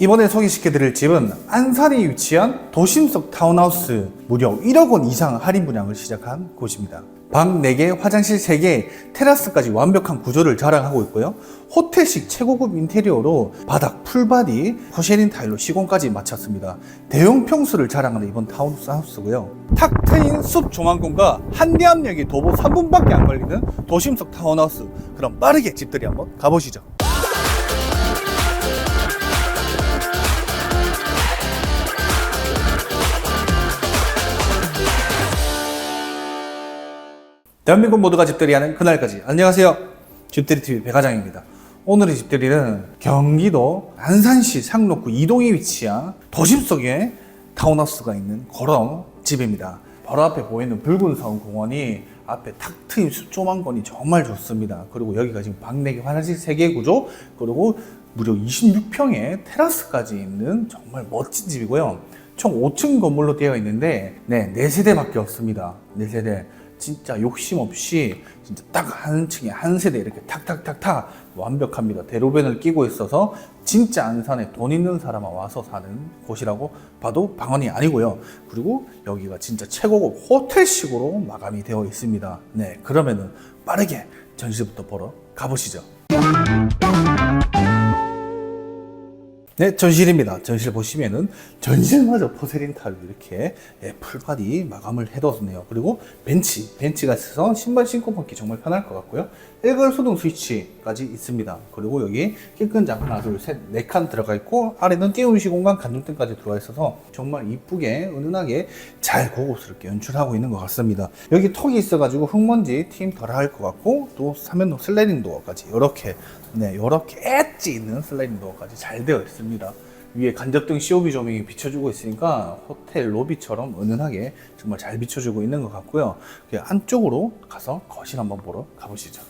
이번에 소개시켜드릴 집은 안산에 위치한 도심속 타운하우스 무려 1억 원 이상 할인 분양을 시작한 곳입니다. 방 4개, 화장실 3개, 테라스까지 완벽한 구조를 자랑하고 있고요. 호텔식 최고급 인테리어로 바닥, 풀바디, 포쉐린 타일로 시공까지 마쳤습니다. 대형 평수를 자랑하는 이번 타운하우스고요. 탁 트인 숲 조망공과 한대암역이 도보 3분밖에 안 걸리는 도심속 타운하우스. 그럼 빠르게 집들이 한번 가보시죠. 대한민국 모두가 집들이하는 그날까지. 안녕하세요. 집들이TV 백화장입니다. 오늘의 집들이는 경기도 안산시 상록구 이동에 위치한 도심 속에 타운하우스가 있는 그런 집입니다. 바로 앞에 보이는 붉은 성 공원이 앞에 탁 트인 숲조망권이 정말 좋습니다. 그리고 여기가 지금 방 4개 화장실 3개 구조 그리고 무려 26평의 테라스까지 있는 정말 멋진 집이고요. 총 5층 건물로 되어 있는데 네, 4세대밖에 없습니다. 4세대 진짜 욕심 없이 진짜 딱 한 층에 한 세대 이렇게 탁탁탁탁 완벽합니다. 대로변을 끼고 있어서 진짜 안산에 돈 있는 사람만 와서 사는 곳이라고 봐도 방언이 아니고요. 그리고 여기가 진짜 최고급 호텔식으로 마감이 되어 있습니다. 네, 그러면은 빠르게 전시부터 보러 가보시죠. 네, 전실입니다. 전실 보시면은 전실마저 포세린 타일 이렇게 예, 풀바디 마감을 해뒀네요. 그리고 벤치, 벤치가 있어서 신발 신고 벗기 정말 편할 것 같고요. 일괄 소등 스위치까지 있습니다. 그리고 여기 킬끈장 하나, 둘, 셋, 네 칸 들어가 있고 아래는 띄우시 공간 간접등까지 들어가 있어서 정말 이쁘게 은은하게 잘 고급스럽게 연출하고 있는 것 같습니다. 여기 턱이 있어가지고 흙먼지 팀덜할 것 같고 또 사면 슬라이딩 도어까지 이렇게 네, 이렇게 엣지 있는 슬라이딩 도어까지 잘 되어 있습니다. 위에 간접등 COB 조명이 비춰주고 있으니까 호텔 로비처럼 은은하게 정말 잘 비춰주고 있는 것 같고요. 그 안쪽으로 가서 거실 한번 보러 가보시죠.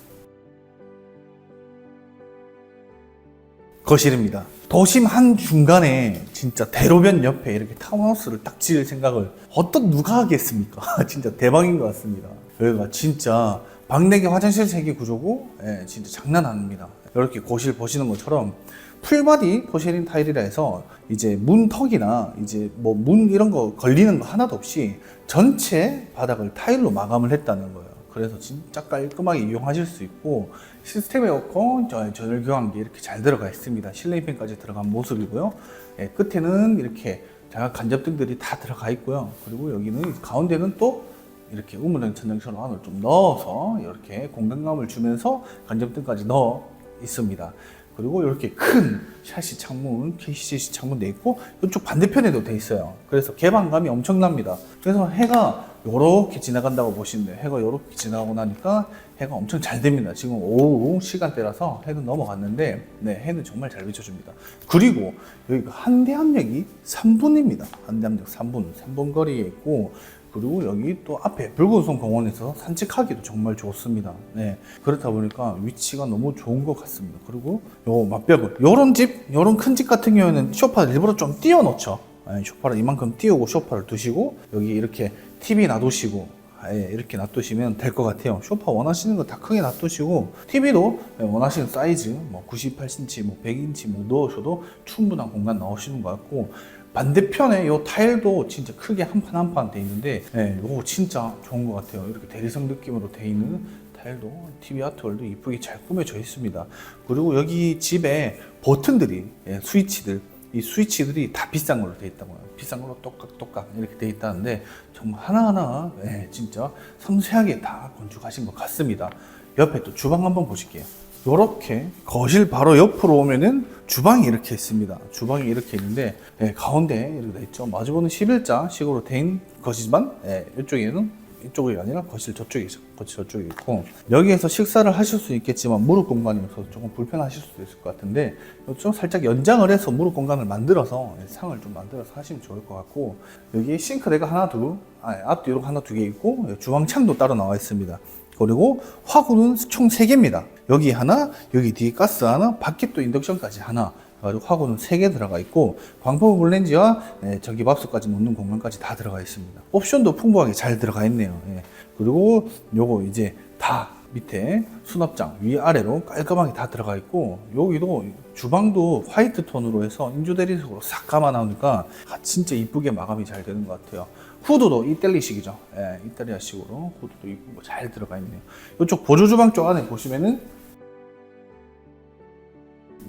거실입니다. 도심 한 중간에 진짜 대로변 옆에 이렇게 타운하우스를 딱 지을 생각을 어떤 누가 하겠습니까? 진짜 대박인 것 같습니다. 여기가 진짜 방 4개 화장실 3개 구조고 예, 진짜 장난 아닙니다. 이렇게 거실 보시는 것처럼 풀바디 포쉐린 타일이라 해서 이제 문턱이나 이제 뭐 문 이런 거 걸리는 거 하나도 없이 전체 바닥을 타일로 마감을 했다는 거예요. 그래서 진짜 깔끔하게 이용하실 수 있고 시스템 에어컨, 저- 전열 교환기 이렇게 잘 들어가 있습니다. 실내 팬까지 들어간 모습이고요. 예, 끝에는 이렇게 자각 간접등들이 다 들어가 있고요. 그리고 여기는 가운데는 또 이렇게 우물형 천장 전원을 좀 넣어서 이렇게 공간감을 주면서 간접등까지 넣어 있습니다. 그리고 이렇게 큰 샤시 창문, KCC 창문 돼 있고 이쪽 반대편에도 돼 있어요. 그래서 개방감이 엄청납니다. 그래서 해가 이렇게 지나간다고 보시면 돼요. 해가 이렇게 지나가고 나니까 해가 엄청 잘 됩니다. 지금 오후 시간대라서 해는 넘어갔는데 네, 해는 정말 잘 비춰줍니다. 그리고 여기가 한대암역이 3분입니다. 한대암역 3분, 3분 거리에 있고 그리고 여기 또 앞에 붉은송 공원에서 산책하기도 정말 좋습니다. 네. 그렇다 보니까 위치가 너무 좋은 것 같습니다. 그리고 요 맞벽은 요런 집, 요런 큰 집 같은 경우에는 소파를 일부러 좀 띄워 놓죠. 네, 소파를 이만큼 띄우고 소파를 두시고 여기 이렇게 TV 놔두시고 예, 이렇게 놔두시면 될 것 같아요. 소파 원하시는 거 다 크게 놔두시고 TV도 원하시는 사이즈 뭐 98cm, 뭐 100인치 뭐 넣으셔도 충분한 공간 나오시는 것 같고 반대편에 이 타일도 진짜 크게 한 판 한 판 돼 있는데 예, 이거 진짜 좋은 것 같아요. 이렇게 대리석 느낌으로 돼 있는 타일도 TV 아트월도 이쁘게 잘 꾸며져 있습니다. 그리고 여기 집에 버튼들이 예, 스위치들 이 스위치들이 다 비싼 걸로 돼 있다고 요. 비싼 걸로 똑깍똑깍 이렇게 돼 있다는데 정말 하나하나 예, 진짜 섬세하게 다 건축하신 것 같습니다. 옆에 또 주방 한번 보실게요. 이렇게 거실 바로 옆으로 오면은 주방이 이렇게 있습니다. 주방이 이렇게 있는데 예, 가운데 이렇게 돼 있죠. 마주보는 11자 식으로 된 것이지만 예, 이쪽에는 이쪽이 아니라 거실 저쪽에 있어. 거실 저쪽에 있고 여기에서 식사를 하실 수 있겠지만 무릎 공간이 없어서 조금 불편하실 수도 있을 것 같은데 좀 살짝 연장을 해서 무릎 공간을 만들어서 예, 상을 좀 만들어서 하시면 좋을 것 같고 여기 싱크대가 하나 둘 아, 앞뒤로 하나 두 개 있고 예, 주방창도 따로 나와 있습니다. 그리고 화구는 총 3개입니다. 여기 하나, 여기 뒤에 가스 하나, 밖에 또 인덕션까지 하나. 그리고 화구는 3개 들어가 있고 광포 블렌지와 예, 전기밥솥까지 놓는 공간까지 다 들어가 있습니다. 옵션도 풍부하게 잘 들어가 있네요. 예. 그리고 요거 이제 다 밑에 수납장 위아래로 깔끔하게 다 들어가 있고 여기도 주방도 화이트 톤으로 해서 인조 대리석으로 싹 감아 나오니까 아, 진짜 이쁘게 마감이 잘 되는 것 같아요. 후드도 이탈리식이죠. 예, 이탈리아식으로 후드도 이쁘고 잘 들어가 있네요. 이쪽 보조 주방 쪽 안에 보시면은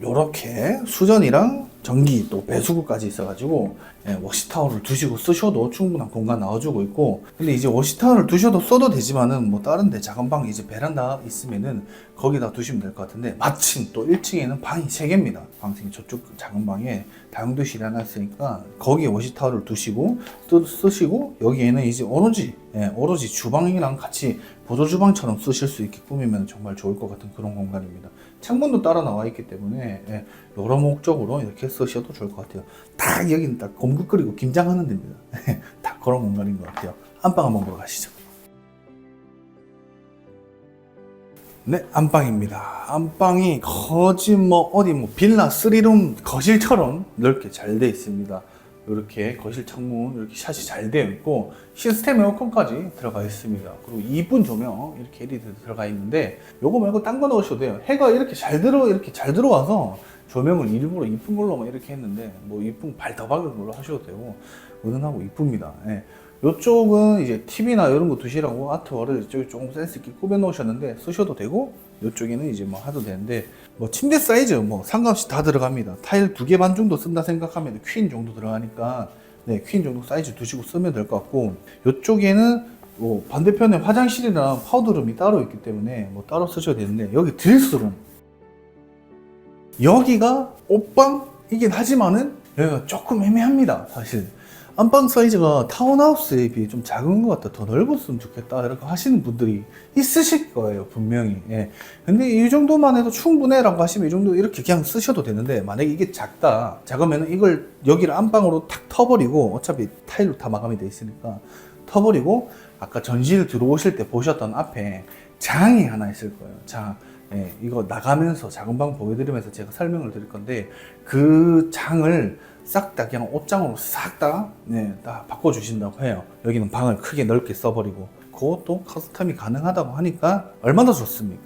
요렇게 수전이랑 전기 또 배수구까지 있어가지고 예, 워시타월을 두시고 쓰셔도 충분한 공간 나와주고 있고 근데 이제 워시타월을 두셔도 써도 되지만은 뭐 다른 데 작은 방 이제 베란다 있으면은 거기다 두시면 될 것 같은데 마침 또 1층에는 방이 3개입니다. 방생이 저쪽 작은 방에 다용도실이 하나 있으니까 거기에 워시타월을 두시고 또 쓰시고 여기에는 이제 오로지 예, 오로지 주방이랑 같이 보조 주방처럼 쓰실 수 있게 꾸미면 정말 좋을 것 같은 그런 공간입니다 창문도 따라 나와 있기 때문에 예, 여러 목적으로 이렇게 쓰셔도 좋을 것 같아요. 딱 여기는 딱 끓이고 김장하는 데입니다. 딱 그런 공간인 것 같아요. 안방 한번 보러 가시죠. 네, 안방입니다. 안방이 거짓 뭐 어디 뭐 빌라 3룸 거실처럼 넓게 잘 돼 있습니다. 이렇게 거실 창문 이렇게 샷이 잘 되어 있고 시스템 에어컨까지 들어가 있습니다. 그리고 이쁜 조명 이렇게 LED 들어가 있는데 요거 말고 딴 거 넣으셔도 돼요. 해가 이렇게 잘 들어 이렇게 잘 들어와서 조명을 일부러 이쁜 걸로만 이렇게 했는데 뭐 이쁜 발더 박은 걸로 하셔도 되고 은은하고 이쁩니다. 예. 요쪽은 이제 TV나 이런 거 두시라고 아트월을 이쪽에 조금 센스 있게 꾸며 놓으셨는데 쓰셔도 되고 요쪽에는 이제 뭐 하도 되는데 뭐 침대 사이즈 뭐 상관없이 다 들어갑니다. 타일 두 개 반 정도 쓴다 생각하면 퀸 정도 들어가니까 네, 퀸 정도 사이즈 두시고 쓰면 될 것 같고 요쪽에는 뭐 반대편에 화장실이랑 파우더룸이 따로 있기 때문에 뭐 따로 쓰셔도 되는데 여기 드레스룸 여기가 옷방 이긴 하지만은 여기가 조금 애매합니다 사실 안방 사이즈가 타운하우스에 비해 좀 작은 것 같다. 더 넓었으면 좋겠다. 이렇게 하시는 분들이 있으실 거예요 분명히. 예. 근데 이 정도만 해도 충분해 라고 하시면 이 정도 이렇게 그냥 쓰셔도 되는데 만약에 이게 작다. 작으면 이걸 여기를 안방으로 탁 터버리고 어차피 타일로 다 마감이 돼 있으니까 터버리고 아까 전실 들어오실 때 보셨던 앞에 장이 하나 있을 거예요. 장 예, 이거 나가면서 작은 방 보여드리면서 제가 설명을 드릴 건데 그 장을 싹 다 그냥 옷장으로 싹다 네, 다 바꿔주신다고 해요. 여기는 방을 크게 넓게 써버리고 그것도 커스텀이 가능하다고 하니까 얼마나 좋습니까?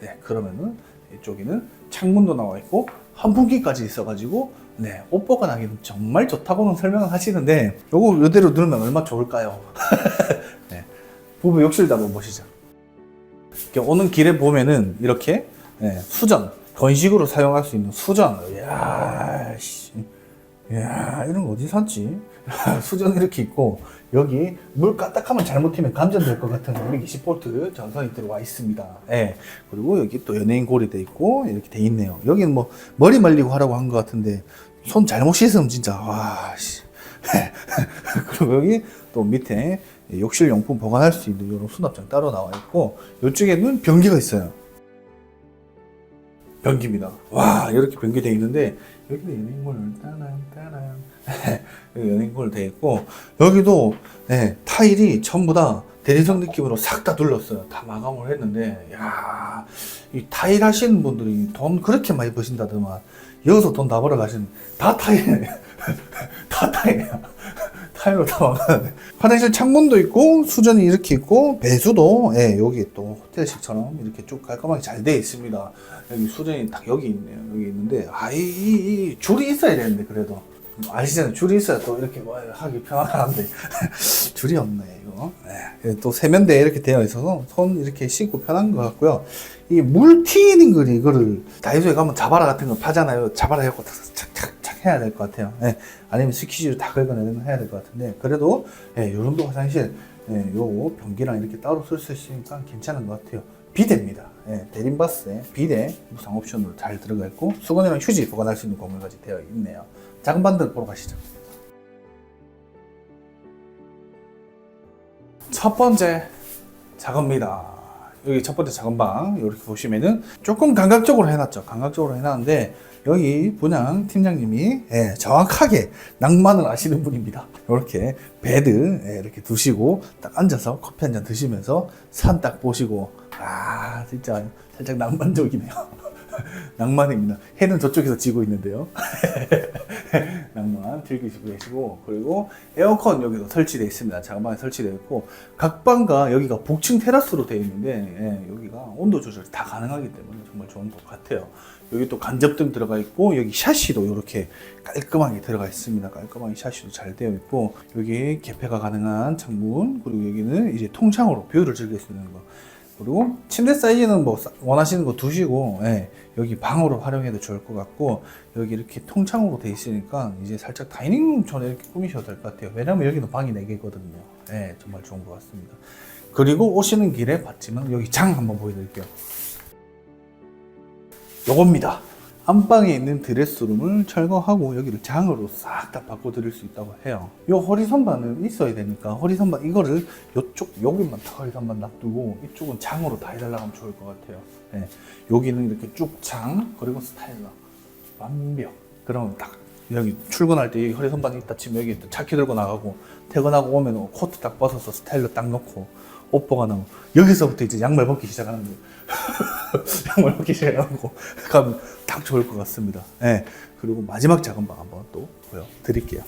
네, 그러면은 이쪽에는 창문도 나와 있고 환풍기까지 있어가지고 네, 옷보가 나기는 정말 좋다고는 설명을 하시는데 요거 이대로 누르면 얼마 좋을까요? 네, 부부 욕실도 한번 보시죠. 오는 길에 보면은 이렇게 예, 수전 건식으로 사용할 수 있는 수전. 이야 씨. 이야 이런 거 어디 샀지? 수전 이렇게 있고 여기 물 까딱하면 잘못하면 감전될 것 같은 520V 전선이 들어와 있습니다. 예. 그리고 여기 또 연예인 골이 돼 있고 이렇게 돼 있네요. 여기는 뭐 머리 말리고 하라고 한 것 같은데 손 잘못 씻으면 진짜 와 씨. 그리고 여기 또 밑에 욕실 용품 보관할 수 있는 이런 수납장 따로 나와 있고 이쪽에는 변기가 있어요. 변기입니다. 와 이렇게 변기되어 있는데 여기도 연예인골 따란 따란 여기 연예인골 되어 있고 여기도 네, 타일이 전부 다 대리석 느낌으로 싹 다 둘렀어요. 다 마감을 했는데 야 이 타일 하시는 분들이 돈 그렇게 많이 버신다더만 여기서 돈 다 벌어 가신 다 타일 다 타일이야. 타일로 다 막았네. 화장실 창문도 있고 수전이 이렇게 있고 배수도 예, 여기 또 호텔식처럼 이렇게 쭉 깔끔하게 잘 되어 있습니다. 여기 수전이 딱 여기 있네요. 여기 있는데 아이 줄이 있어야 되는데 그래도 아시잖아요. 줄이 있어야 또 이렇게 뭐 하기 편안한데 줄이 없네 이거. 네. 또 세면대 이렇게 되어 있어서 손 이렇게 씻고 편한 것 같고요. 이 물티인 걸 이거를 다이소에 가면 자바라 같은 거 파잖아요. 자바라 해갖고 착착착 해야 될 것 같아요. 예. 아니면 스키즈로 다 긁어내면 해야 될 것 같은데 그래도 예, 요 정도 화장실 예, 요 변기랑 이렇게 따로 쓸 수 있으니까 괜찮은 것 같아요. 비데입니다. 예, 대림바스에 비데 무상 옵션으로 잘 들어가 있고 수건이랑 휴지 보관할 수 있는 공간까지 되어 있네요. 작은 반들 보러 가시죠. 첫 번째 작업니다. 여기 첫 번째 작은 방 이렇게 보시면은 조금 감각적으로 해놨죠. 감각적으로 해놨는데 여기 분양 팀장님이 예, 정확하게 낭만을 아시는 분입니다. 이렇게 베드 예, 이렇게 두시고 딱 앉아서 커피 한 잔 드시면서 산 딱 보시고 아 진짜 살짝 낭만적이네요. 낭만입니다. 해는 저쪽에서 지고 있는데요. 낭만 즐기시고 계시고 그리고 에어컨 여기도 설치되어 있습니다. 자그방에 설치되어 있고 각 방과 여기가 복층 테라스로 되어 있는데 예, 여기가 온도 조절이 다 가능하기 때문에 정말 좋은 것 같아요. 여기 또 간접등 들어가 있고 여기 샤시도 이렇게 깔끔하게 들어가 있습니다. 깔끔하게 샤시도 잘 되어 있고 여기 개폐가 가능한 창문 그리고 여기는 이제 통창으로 뷰를 즐길 수 있는 거 그리고 침대 사이즈는 뭐 사- 원하시는 거 두시고 예, 여기 방으로 활용해도 좋을 것 같고 여기 이렇게 통창으로 돼 있으니까 이제 살짝 다이닝룸처럼 이렇게 꾸미셔도 될 것 같아요. 왜냐면 여기는 방이 4개거든요. 예, 정말 좋은 것 같습니다. 그리고 오시는 길에 봤지만 여기 장 한번 보여드릴게요. 요겁니다. 안방에 있는 드레스룸을 철거하고 여기를 장으로 싹 다 바꿔드릴 수 있다고 해요. 요 허리선반은 있어야 되니까 허리선반 이거를 요쪽 여기만 다 허리선반 놔두고 이쪽은 장으로 다 해달라고 하면 좋을 것 같아요. 예. 여기는 이렇게 쭉 장 그리고 스타일러 완벽. 그러면 딱 여기 출근할 때 허리선반이 있다 치면 여기 또 차키 들고 나가고 퇴근하고 오면 코트 딱 벗어서 스타일러 딱 넣고 옷 보가 나고 여기서부터 이제 양말 벗기 시작하는 거예요. 양말 벗기 시작하고 가면 딱 좋을 것 같습니다. 예. 그리고 마지막 작은 방 한번 또 보여드릴게요.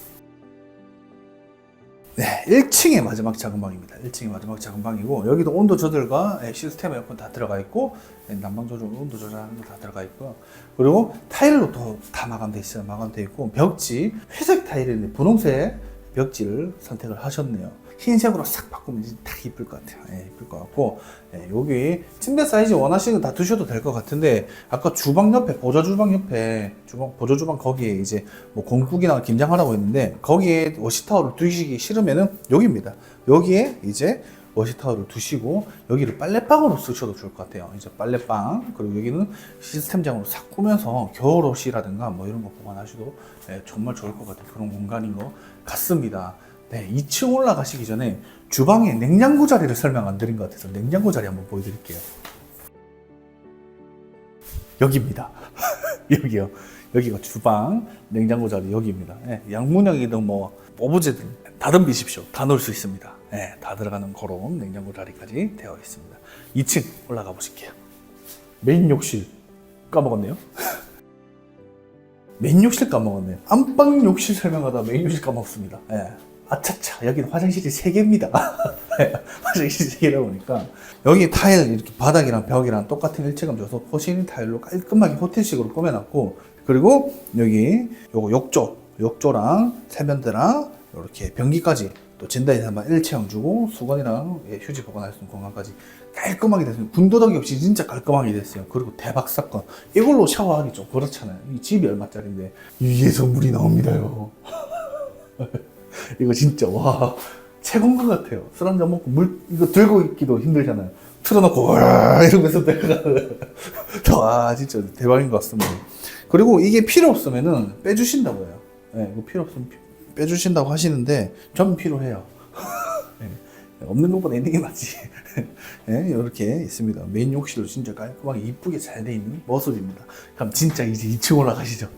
네, 1층의 마지막 작은 방입니다. 1층의 마지막 작은 방이고 여기도 온도 조절과 예, 시스템 에어컨 다 들어가 있고 예, 난방 조절, 온도 조절하는 거 다 들어가 있고요. 그리고 타일로 또 다 마감돼 있어요. 마감돼 있고 벽지 회색 타일인데 분홍색 벽지를 선택을 하셨네요. 흰색으로 싹 바꾸면 딱 이쁠 것 같아요. 예, 이쁠 것 같고 예, 여기 침대 사이즈 원하시는 거다 두셔도 될 것 같은데 아까 주방 옆에 보조 주방 옆에 주방 보조 주방 거기에 이제 뭐 공국이나 김장하라고 했는데 거기에 워시타워를 두시기 싫으면은 여기입니다. 여기에 이제 워시타워를 두시고 여기를 빨래방으로 쓰셔도 좋을 것 같아요. 이제 빨래방 그리고 여기는 시스템장으로 싹 꾸면서 겨울옷이라든가 뭐 이런 거 보관하셔도 예, 정말 좋을 것 같은 그런 공간인 것 같습니다. 네, 2층 올라가시기 전에 주방에 냉장고 자리를 설명 안 드린 것 같아서 냉장고 자리 한번 보여드릴게요. 여기입니다. 여기요. 여기가 주방 냉장고 자리 여기입니다. 예, 양문형이든 뭐 오브제든 다 덤비십시오. 다 넣을 수 있습니다. 예, 다 들어가는 그런 냉장고 자리까지 되어 있습니다. 2층 올라가 보실게요. 메인 욕실 까먹었네요. 메인 욕실 까먹었네요. 안방 욕실 설명하다 메인 욕실 까먹었습니다. 예. 아차차, 여기는 화장실이 3개입니다. 화장실이 3개다 보니까. 여기 타일, 이렇게 바닥이랑 벽이랑 똑같은 일체감 줘서 포신 타일로 깔끔하게 호텔식으로 꾸며놨고, 그리고 여기 요거 욕조, 욕조랑 세면대랑 이렇게 변기까지 또 진다에서 한번 일체형 주고 수건이랑 예, 휴지 보관할 수 있는 공간까지 깔끔하게 됐어요. 군더더기 없이 진짜 깔끔하게 됐어요. 그리고 대박 사건. 이걸로 샤워하기 좀 그렇잖아요. 이 집이 얼마짜리인데 위에서 물이 나옵니다요. 이거 진짜 와 최고인 것 같아요. 술 한잔 먹고 물 이거 들고 있기도 힘들잖아요. 틀어놓고 와 이러면서 내가 와 진짜 대박인 것 같습니다. 그리고 이게 필요 없으면은 빼주신다고 해요. 예, 이거 필요 없으면 피- 빼주신다고 하시는데 전 필요해요. 예, 없는 것보다 있는 게 낫지. 예, 이렇게 있습니다. 메인 욕실도 진짜 깔끔하게 이쁘게 잘 돼 있는 모습입니다. 그럼 진짜 이제 2층 올라가시죠.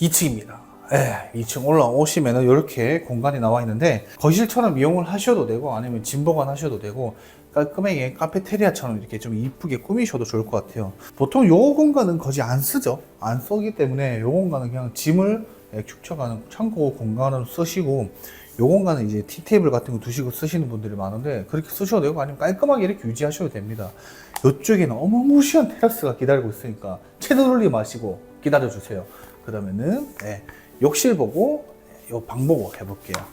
2층입니다. 예, 2층 올라오시면은 이렇게 공간이 나와 있는데 거실처럼 이용을 하셔도 되고 아니면 짐 보관 하셔도 되고 깔끔하게 카페테리아처럼 이렇게 좀 이쁘게 꾸미셔도 좋을 것 같아요. 보통 요 공간은 거의 안 쓰죠. 안 쓰기 때문에 요 공간은 그냥 짐을 예, 축적하는 창고 공간으로 쓰시고 요 공간은 이제 티테이블 같은 거 두시고 쓰시는 분들이 많은데 그렇게 쓰셔도 되고 아니면 깔끔하게 이렇게 유지하셔도 됩니다. 이쪽에는 어마무시한 테라스가 기다리고 있으니까 채널 올리 마시고 기다려 주세요. 그러면은 예, 욕실 보고 요방 보고 해볼게요.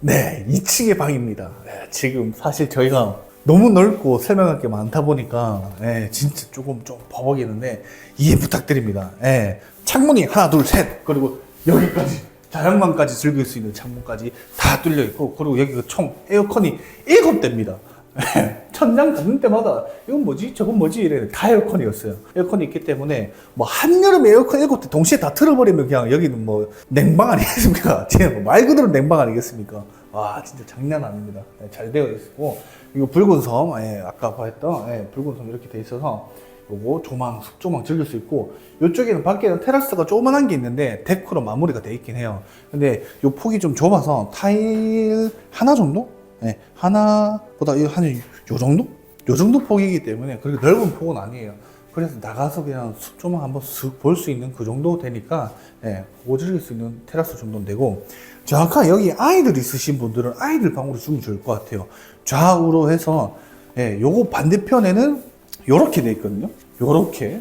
네, 2층의 방입니다. 예, 지금 사실 저희가 너무 넓고 설명할 게 많다 보니까 예, 진짜 조금 좀 버벅이는데 이해 부탁드립니다. 예, 창문이 하나, 둘, 셋 그리고 여기까지 자연광까지 즐길 수 있는 창문까지 다 뚫려 있고 그리고 여기가 총 에어컨이 일곱 대입니다. 예, 천장 닫는 때마다 이건 뭐지 저건 뭐지 이래 다 에어컨이었어요. 에어컨이 있기 때문에 뭐 한여름 에어컨 대 동시에 다 틀어버리면 그냥 여기는 뭐 냉방 아니겠습니까? 말 그대로 냉방 아니겠습니까? 와 진짜 장난 아닙니다. 예, 잘 되어 있고 이거 붉은 섬 예, 아까 봤던 예, 붉은 섬 이렇게 돼 있어서 요거 조망 숙조망 즐길 수 있고 이쪽에는 밖에는 테라스가 조그만한 게 있는데 데크로 마무리가 돼 있긴 해요. 근데 요 폭이 좀 좁아서 타일 하나 정도? 네, 하나보다 이한요 정도? 요 정도 폭이기 때문에 그렇게 넓은 폭은 아니에요. 그래서 나가서 그냥 숲좀 한번 쓱 볼 수 있는 그 정도 되니까 예, 그거 즐길 수 있는 테라스 정도는 되고 정확하게 여기 아이들 있으신 분들은 아이들 방으로 주면 좋을 것 같아요. 좌우로 해서 예, 요거 반대편에는 요렇게 돼 있거든요. 요렇게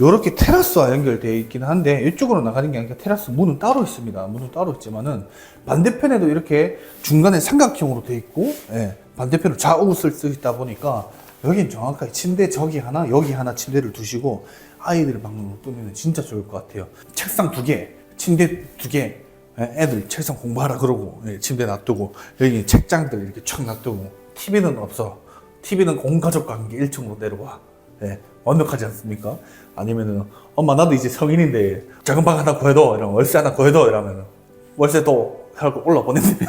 요렇게 테라스와 연결되어 있긴 한데 이쪽으로 나가는 게 아니라 테라스 문은 따로 있습니다. 문은 따로 있지만은 반대편에도 이렇게 중간에 삼각형으로 되어 있고 예, 반대편으로 좌우를 수 있다 보니까 여긴 정확하게 침대 저기 하나 여기 하나 침대를 두시고 아이들 방으로 뜨면 진짜 좋을 것 같아요. 책상 두 개, 침대 두 개, 예, 애들 책상 공부하라 그러고 예, 침대 놔두고 여기 책장들 이렇게 촥 놔두고 TV는 없어. TV는 온 가족과 함께 1층으로 내려와. 예, 완벽하지 않습니까? 아니면은 엄마 나도 이제 성인인데 작은 방 하나 구해둬 이러면 월세 하나 구해둬 이러면 월세도 하고 올라 보냅니다.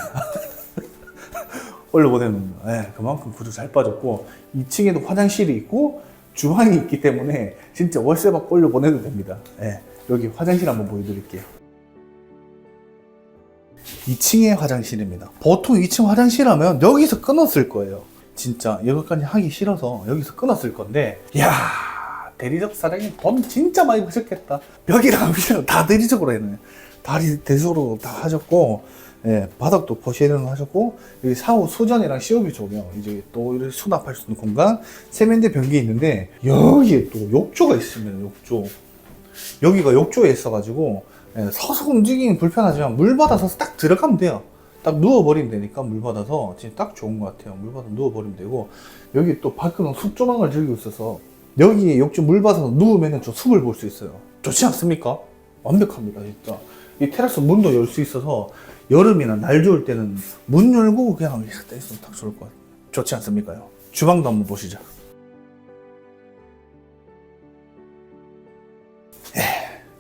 올려 보내는 예, 그만큼 구조 잘 빠졌고 2층에도 화장실이 있고 주방이 있기 때문에 진짜 월세 받고 올려 보내도 됩니다. 예, 여기 화장실 한번 보여드릴게요. 2층의 화장실입니다. 보통 2층 화장실 하면 여기서 끊었을 거예요. 진짜 여기까지 하기 싫어서 여기서 끊었을 건데, 야 대리석 사장님 돈 진짜 많이 버셨겠다. 벽이랑 위랑 다 대리석으로 했네. 다리 대리석으로 다 하셨고, 예, 바닥도 포시에는 하셨고, 여기 사후 수전이랑 시오비 조명, 이제 또 이렇게 수납할 수 있는 공간, 세면대 변기 있는데, 여기에 또 욕조가 있습니다, 욕조. 여기가 욕조에 있어가지고 예, 서서 움직이긴 불편하지만 물 받아서 딱 들어가면 돼요. 딱 누워버리면 되니까 물 받아서 진짜 딱 좋은 것 같아요. 물 받아 누워버리면 되고 여기 또 밖으로 숲조망을 즐기고 있어서 여기에 욕조 물 받아서 누우면 저 숲을 볼 수 있어요. 좋지 않습니까? 완벽합니다, 진짜. 이 테라스 문도 열 수 있어서 여름이나 날 좋을 때는 문 열고 그냥 이렇게 딱 있으면 딱 좋을 것 같아요. 좋지 않습니까요? 주방도 한번 보시죠.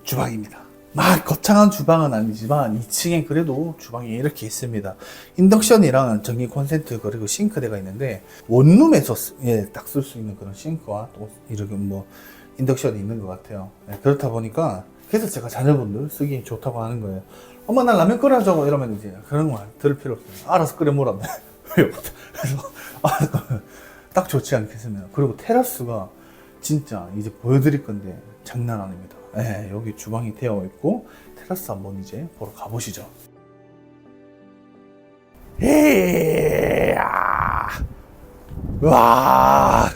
주방입니다. 막 거창한 주방은 아니지만 2층엔 그래도 주방이 이렇게 있습니다. 인덕션이랑 전기 콘센트 그리고 싱크대가 있는데 원룸에서 예, 딱 쓸 수 있는 그런 싱크와 또 이렇게 뭐 인덕션이 있는 것 같아요. 예, 그렇다 보니까 그래서 제가 자녀분들 쓰기 좋다고 하는 거예요. 엄마 나 라면 끓여줘 이러면 이제 그런 거 들을 필요 없어요. 알아서 끓여 먹으라네. 그래서 아, 딱 좋지 않겠습니까? 그리고 테라스가 진짜 이제 보여드릴 건데 장난 아닙니다. 네, 여기 주방이 되어 있고 테라스 한번 이제 보러 가보시죠. 이야, 와,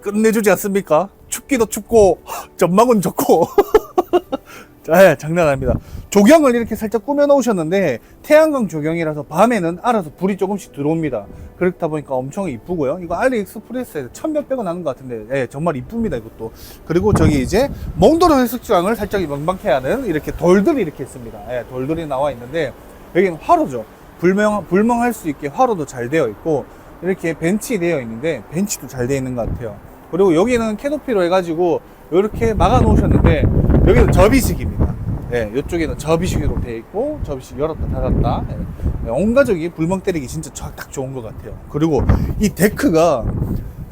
끝내주지 않습니까? 춥기도 춥고 전망은 좋고. 네, 장난 아닙니다. 조경을 이렇게 살짝 꾸며 놓으셨는데 태양광 조경이라서 밤에는 알아서 불이 조금씩 들어옵니다. 그렇다 보니까 엄청 이쁘고요. 이거 알리익스프레스에서 천몇백 원 하는 것 같은데 예, 정말 이쁩니다 이것도. 그리고 저기 이제 몽도로 해수장을 살짝 명방케 하는 이렇게 돌들이 이렇게 있습니다. 예, 돌들이 나와 있는데 여기는 화로죠. 불명 불멍할 수 있게 화로도 잘 되어 있고 이렇게 벤치 되어 있는데 벤치도 잘 되어 있는 것 같아요. 그리고 여기는 캐노피로 해가지고 이렇게 막아 놓으셨는데 여기는 접이식입니다. 예, 이쪽에는 접이식으로 되어 있고 접이식 열었다 닫았다. 예, 온 가족이 불멍 때리기 진짜 저- 딱 좋은 것 같아요. 그리고 이 데크가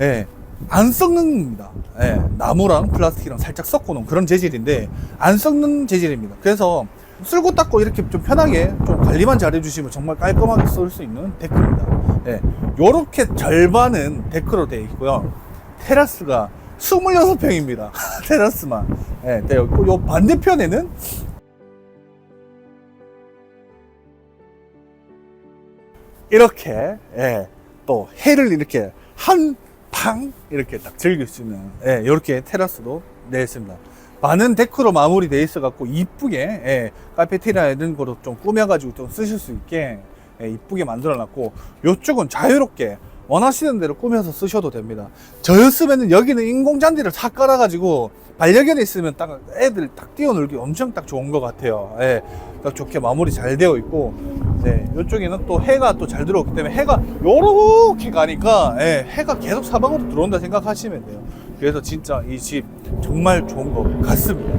예, 안 썩는 겁니다. 예, 나무랑 플라스틱이랑 살짝 섞어놓은 그런 재질인데 안 썩는 재질입니다. 그래서 쓸고 닦고 이렇게 좀 편하게 좀 관리만 잘 해주시면 정말 깔끔하게 쓸 수 있는 데크입니다. 예, 요렇게 절반은 데크로 되어 있고요. 테라스가 26평입니다. 테라스만. 예, 되어 있고, 요 반대편에는 이렇게, 예, 또 해를 이렇게 한 방 이렇게 딱 즐길 수 있는, 예, 이렇게 테라스도 되어 있습니다. 많은 데크로 마무리되어 있어 갖고 이쁘게, 예, 카페테리아 이런 거로 좀 꾸며가지고 좀 쓰실 수 있게 예, 이쁘게 만들어 놨고, 요쪽은 자유롭게 원하시는 대로 꾸며서 쓰셔도 됩니다. 저였으면은 여기는 인공잔디를 다 깔아가지고 반려견이 있으면 딱 애들 딱 뛰어놀기 엄청 딱 좋은 것 같아요. 예, 딱 좋게 마무리 잘 되어 있고, 네, 이쪽에는 또 해가 또 잘 들어오기 때문에 해가 요렇게 가니까 예, 해가 계속 사방으로 들어온다 생각하시면 돼요. 그래서 진짜 이 집 정말 좋은 것 같습니다.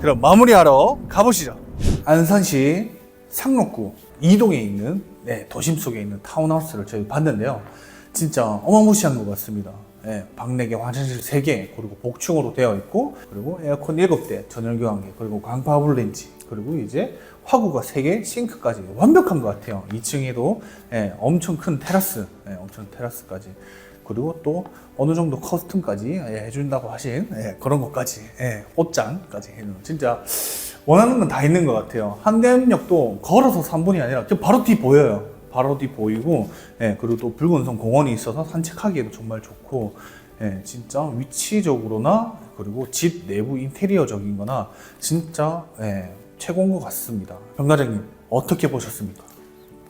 그럼 마무리하러 가보시죠. 안산시 상록구 이동에 있는 네, 도심 속에 있는 타운하우스를 저희 봤는데요. 진짜 어마무시한 것 같습니다. 예, 방 4개, 화장실 3개, 그리고 복층으로 되어 있고, 그리고 에어컨 7대, 전열 교환기, 그리고 광파블 렌지, 그리고 이제 화구가 3개, 싱크까지 완벽한 것 같아요. 2층에도 예, 엄청 큰 테라스, 예, 엄청 테라스까지. 그리고 또 어느 정도 커스텀까지 예, 해준다고 하신 예, 그런 것까지 예, 옷장까지 진짜 원하는 건 다 있는 것 같아요. 한대암역도 걸어서 3분이 아니라 바로 뒤 보여요. 바로 뒤 보이고 예, 그리고 또 붉은성 공원이 있어서 산책하기에도 정말 좋고 예, 진짜 위치적으로나 그리고 집 내부 인테리어적인 거나 진짜 예, 최고인 것 같습니다. 병가장님 어떻게 보셨습니까?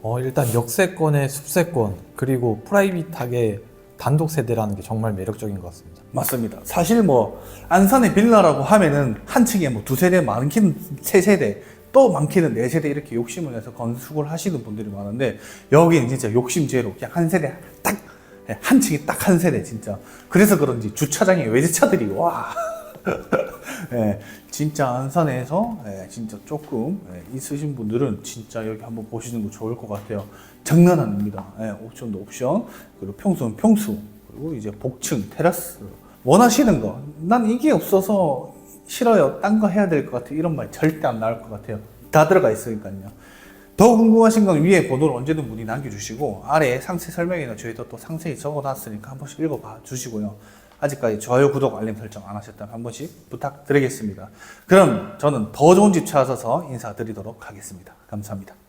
어, 일단 역세권의 숲세권 그리고 프라이빗하게 단독 세대라는 게 정말 매력적인 것 같습니다. 맞습니다. 사실 뭐 안산의 빌라라고 하면은 한 층에 뭐 두 세대 많기는 세 세대 또 많기는 네 세대 이렇게 욕심을 내서 건축을 하시는 분들이 많은데 여기는 진짜 욕심 제로 그냥 한 세대 딱 한 층에 딱한 세대 진짜 그래서 그런지 주차장에 외제차들이 와 예, 진짜 안산에서 예, 진짜 조금 예, 있으신 분들은 진짜 여기 한번 보시는 거 좋을 것 같아요. 장난 아닙니다. 예, 옵션도 옵션, 그리고 평수는 평수, 그리고 이제 복층, 테라스. 원하시는 거. 난 이게 없어서 싫어요. 딴 거 해야 될 것 같아요. 이런 말 절대 안 나올 것 같아요. 다 들어가 있으니까요. 더 궁금하신 건 위에 번호를 언제든 문의 남겨주시고 아래 상세 설명에는 저희도 또 상세히 적어놨으니까 한 번씩 읽어봐 주시고요. 아직까지 좋아요, 구독, 알림 설정 안 하셨다면 한 번씩 부탁드리겠습니다. 그럼 저는 더 좋은 집 찾아서 인사드리도록 하겠습니다. 감사합니다.